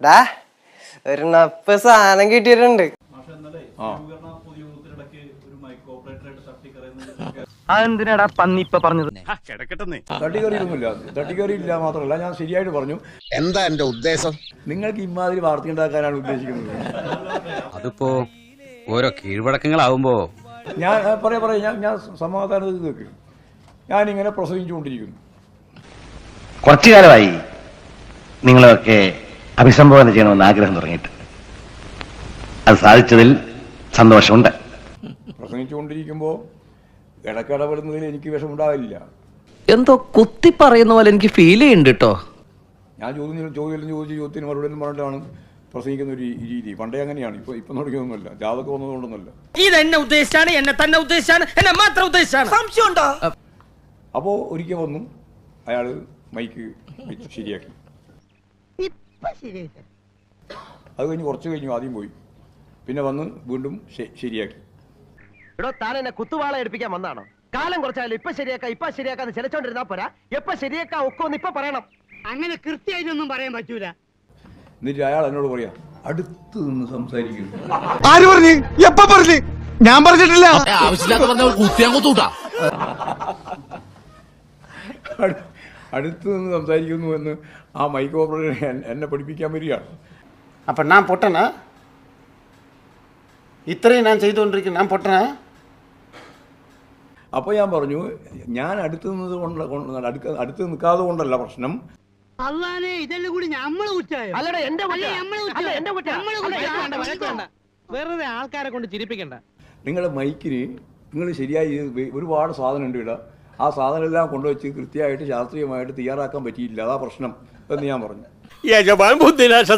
ഡാ ഒരു നപ്പ് സാധനം കിട്ടിയിട്ടുണ്ട്. അതെന്തിനാടാ പന്നി ഇപ്പൊ പറഞ്ഞത്? തട്ടിക്കറിയൊന്നുമില്ല. മാത്രമല്ല ഞാൻ ശരിയായിട്ട് പറഞ്ഞു. എന്താ എന്റെ ഉദ്ദേശം? നിങ്ങൾക്ക് ഇമാതിരി വാർത്ത ഉണ്ടാക്കാനാണ് ഉദ്ദേശിക്കുന്നത്. അതിപ്പോ ഓരോ കീഴ്വഴക്കങ്ങളാവുമ്പോ ഞാൻ പറയാ പറയാ ഞാൻ ഞാൻ സമാധാനത്തിൽ ഞാൻ ഞാനിങ്ങനെ പ്രസവിച്ചുകൊണ്ടിരിക്കുന്നു കുറച്ചു കാലമായി നിങ്ങളെയൊക്കെ അഭിസംബോധന ചെയ്യണമെന്ന് ആഗ്രഹം തുടങ്ങിയിട്ട്. അത് സാധിച്ചതിൽ സന്തോഷമുണ്ട്. പ്രസംഗിച്ചുകൊണ്ടിരിക്കുമ്പോൾ ഇടക്കിടപെടുന്നതിൽ എനിക്ക് വിഷമുണ്ടാവില്ല. എന്തോ കുത്തി പറയുന്ന പോലെ എനിക്ക് ഫീൽ ചെയ്യുന്നുണ്ട് കേട്ടോ ഞാൻ ചോദ്യം ചോദ്യം ചോദിച്ച് ചോദ്യത്തിന് മറുപടി എന്ന് പറഞ്ഞിട്ടാണ് പ്രസംഗിക്കുന്ന ഒരു രീതി. പണ്ടേ അങ്ങനെയാണ്. ഇപ്പൊ ഇപ്പൊ തുടങ്ങിയൊന്നുമല്ല ജാതകം വന്നതുകൊണ്ടൊന്നുമല്ല. ഇത് എന്നെ ഉദ്ദേശിച്ചാണ് എന്നെ തന്നെ ഉദ്ദേശിച്ചാണ് എന്നെ മാത്രം ഉദ്ദേശിച്ചാണ്. സംശയമുണ്ടോ? അപ്പോ ഒരിക്കൽ വന്നു. അയാൾ മൈക്ക് ശരിയാക്കി. അത് കഴിഞ്ഞ് കുറച്ച് കഴിഞ്ഞു ആദ്യം പോയി. പിന്നെ വന്ന് വീണ്ടും ശരിയാക്കി. എടോ താൻ എന്നെ കുത്തുവാള എടുപ്പിക്കാൻ വന്നാണോ? കാലം കുറച്ചാലും ഇപ്പൊ ശരിയാക്കാം ഇപ്പൊ ശരിയാക്കാന്ന് ചിലച്ചോണ്ടിരുന്നാ പോരാ. എപ്പൊ ശരിയാക്കാം ഒക്കെ ഒന്ന് ഇപ്പൊ പറയണം. അങ്ങനെ കൃത്യമായിട്ടൊന്നും പറയാൻ പറ്റൂല. എന്നിട്ട് അയാൾ എന്നോട് പറയാ അടുത്ത് നിന്ന് സംസാരിക്കുന്നു ആര് പറഞ്ഞു? എപ്പ പറഞ്ഞു? ഞാൻ പറഞ്ഞിട്ടില്ല. അടു- അടുത്ത് നിന്ന് സംസാരിക്കുന്നു എന്ന് ആ മൈക്ക് ഓപ്പറേറ്റർ എന്നെ പഠിപ്പിക്കാൻ വരികയാണ്. അപ്പം ഞാൻ പൊട്ടനാ? ഇത്രയും ഞാൻ ചെയ്തുകൊണ്ടിരിക്കുന്ന. ഞാൻ പൊട്ടനാ? അപ്പോൾ ഞാൻ പറഞ്ഞു ഞാൻ അടുത്ത് നിന്നത് കൊണ്ട് അടുക്ക അടുത്ത് നിൽക്കാതെ കൊണ്ടല്ല പ്രശ്നം. അള്ളാനെ ഇതെല്ലാം കൂടി നമ്മൾ കുറ്റായോ? ആൾക്കാരെ കൊണ്ട് ചിരിപ്പിക്കണ്ട. നിങ്ങളുടെ മൈക്കിന് നിങ്ങൾ ശരിയായി ഒരുപാട് സാധനം ഉണ്ട് ഇവിടെ. ആ സാധനമെല്ലാം കൊണ്ടുവച്ച് കൃത്യമായിട്ട് ശാസ്ത്രീയമായിട്ട് തയ്യാറാക്കാൻ പറ്റിയില്ല അതാ പ്രശ്നം എന്ന് ഞാൻ പറഞ്ഞു. യജമാൻ ബുദ്ധിനാശ